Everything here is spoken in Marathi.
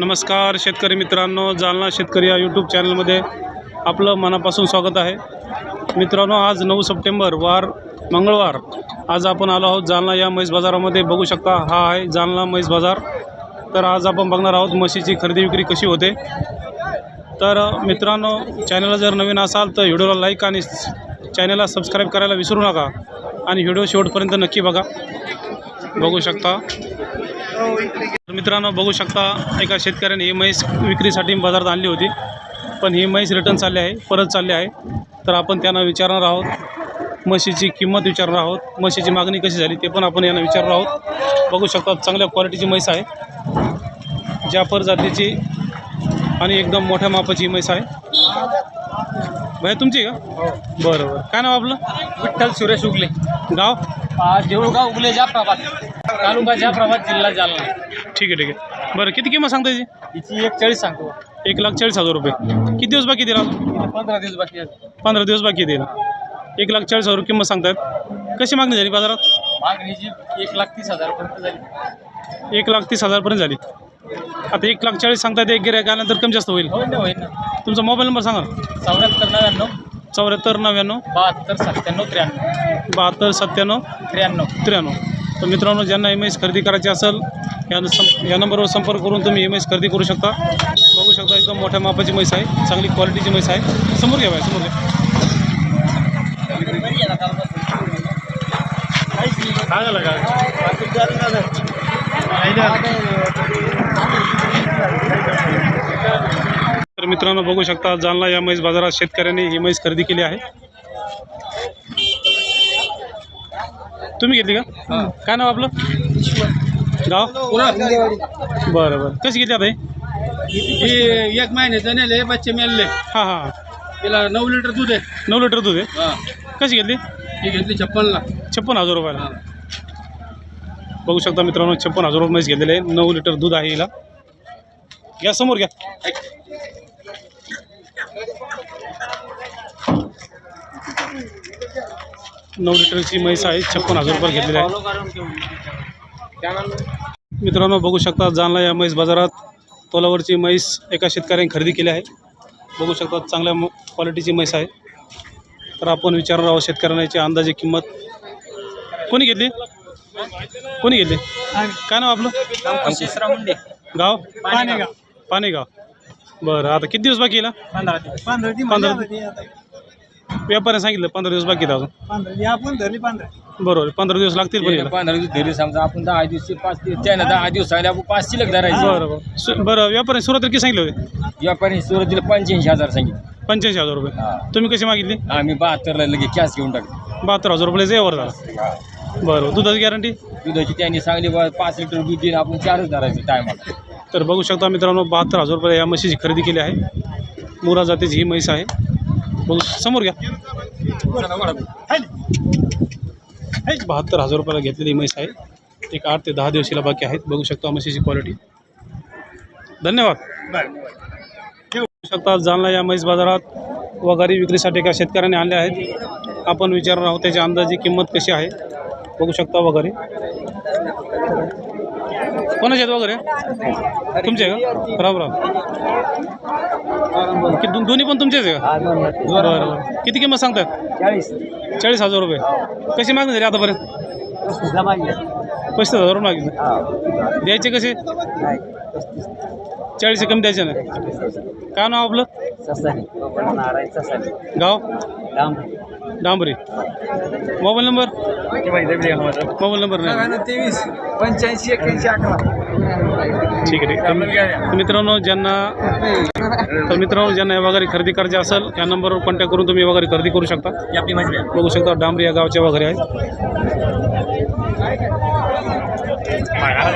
नमस्कार शेतकरी मित्रांनो जालना शेतकरी या यूट्यूब चॅनलमध्ये आपलं मनापासून स्वागत आहे. मित्रांनो आज नऊ सप्टेंबर वार मंगळवार. आज आपण आलो आहोत जालना या म्हैस बाजारामध्ये. बघू शकता हा आहे जालना म्हैस बाजार. तर आज आपण बघणार आहोत म्हशीची खरेदी विक्री कशी होते. तर मित्रांनो चॅनलला जर नवीन असाल तर व्हिडिओला लाईक आणि चॅनलला सबस्क्राईब करायला विसरू नका. आणि व्हिडिओ शेवटपर्यंत नक्की बघा. बघू शकता. मित्रांनो बघू शकता एका शेतकऱ्याने ही म्हैस विक्रीसाठी बाजारात आणली होती. पण ही म्हैस रिटर्न चालली आहे परत चालली आहे. तर आपण त्यांना विचारणार आहोत. म्हशीची किंमत विचारणार आहोत. म्हशीची मागणी कशी झाली ते पण आपण यांना विचारणार आहोत. बघू शकता चांगल्या क्वालिटीची म्हैस आहे. जाफर जातीची आणि एकदम मोठ्या मापाची ही म्हैस आहे. भैया तुमची का? बरं बरं काय नाव आपलं? विठ्ठल सुरेश उगले. गाव? देऊळगाव उगले जाफराबाद. तालुका जाफराबाद जिल्हा जालना. ठीक आहे ठीक आहे. बरं किती किंमत सांगता याची हिची एक चाळीस सांगतो. एक लाख चाळीस हजार रुपये. किती दिवस बाकी दिला पंधरा दिवस बाकी आहेत पंधरा दिवस बाकी देईल. एक लाख चाळीस हजार किंमत सांगतायत. कशी मागणी झाली बाजारात? मागणीची एक लाख तीस हजार पर्यंत झाली. एक लाख तीस हजारपर्यंत झाली. आता एक लाख चाळीस सांगतायत एक गिऱ्हाईक आल्यानंतर कमी जास्त होईल. ना ना. तुमचा मोबाईल नंबर सांगा चौऱ्याहत्तर नव्याण्णव चौऱ्याहत्तर नव्याण्णव बहात्तर सत्त्याण्णव त्र्याण्णव. बहात्तर सत्त्याण्णव त्र्याण्णव. त्र्याण्णव. तर मित्रांनो ज्यांना एम एस खरेदी करायची असेल या सं या नंबरवर संपर्क करून तुम्ही एम एस खरेदी करू शकता. बघू शकता एकदम मोठ्या मापाची म्हैस आहे चांगली क्वालिटीची म्हैस आहे. समोर घ्या समोर घ्या. तर मित्रांनो बघू शकता जालना या म्हैस बाजारात शेतकऱ्यांनी ही म्हैस खरेदी केली आहे. तुम्ही घेतली का? काय नाव आपलं? गाव? बरं बरं. कशी घेतली आता ही? ही एक महिन्याचं नेले बच्चे मेलले. हां हां. तिला नऊ लिटर दूध आहे. नऊ लिटर दूध आहे? कशी घेतली? ही घेतली छप्पनला. छप्पन हजार रुपयाला. बघू शकता मित्रांनो छप्पन हजार रुपये घेतलेले आहे. नऊ लिटर दूध आहे हिला. घ्या समोर घ्या. नऊ लिटरची म्हैस आहे छप्पन हजार रुपये घेतलेली आहे. मित्रांनो बघू शकता जालना या म्हैस बाजारात तोलावरची म्हैस एका शेतकऱ्याने खरेदी केली आहे. बघू शकता चांगल्या म- क्वालिटीची म्हैस आहे. तर आपण विचारणार आहोत शेतकऱ्यांना याची अंदाजे किंमत. कोणी घेतली? कोणी घेतली? काय नाव आपलं? गाव? पाणेगाव. पाणेगाव. बरं आता किती दिवस बाकी येला पंधरा दिवस. पंधरा पंधरा व्यापाऱ्याने सांगितलं पंधरा दिवस बाकी आहेत अजून. पंधरा आपण धरली पंधरा. बरोबर पंधरा दिवस लागतील पण याला. पंधरा दिवस धरी समजा आपण दहा दिवस पाच दिवस त्यानं दहा दिवस सांगितले आपण पाच शिल्लक धरायची. बरं बरं सु- बरं व्यापाऱ्याने सुरुवातीला किती सांगितले होते? व्यापारी सुरुवातीला पंच्याऐंशी हजार सांगितले. पंच्याऐंशी हजार रुपये. हा. तुम्ही कशी मागितली? आम्ही बहात्तरला लगेच कॅश घेऊन टाकले. बहात्तर हजार रुपये जेवर झाला. बरं दुधाची गॅरंटी दुधाची त्यांनी सांगली बा पाच लिटर दूध देईन आपण चारच धरायचं टायमाला तर बघू शकता मित्रांनो बहात्तर हजार रुपये या म्हशीची खरेदी केली आहे. मुरा जातीची ही म्हैस आहे. बघू समोर घ्या. बहात्तर हजार रुपयाला घेतलेली म्हैस आहे. एक आठ ते दहा दिवशीला बाकी आहेत. बघू शकता म्हशीची क्वालिटी धन्यवाद. बघू शकता जालना या म्हैस बाजारात वगारी विक्रीसाठी एका शेतकऱ्याने आणले आहेत. आपण विचारणार आहोत त्याची अंदाजी किंमत कशी आहे. बघू शकता वगैरे कोणाचे आहेत वगैरे? तुमचे आहे का कि दो- दोन्ही पण तुमचेच आहे का? बरं बरं किती किंमत सांगतात? चाळीस. चाळीस हजार रुपये. कशी मागणी झाली आतापर्यंत पस्तीस हजार मागितले द्यायचे कसे? चाळीस कमी द्यायचे ना. काय नाव आपलं? गाव. डांबरी. Mobile number? मोबाईल नंबर नाही. तेवीस पंच्याऐंशी एक्क्याऐंशी अकरा. ठीक आहे ठीक आहे. तर मित्रांनो ज्यांना तर मित्रांनो ज्यांना हे वगैरे खरेदी करायचे असेल या नंबरवर कॉन्टॅक्ट करून तुम्ही वगैरे खरेदी करू शकता. बघू शकता डांबरी या गावच्या वगैरे आहेत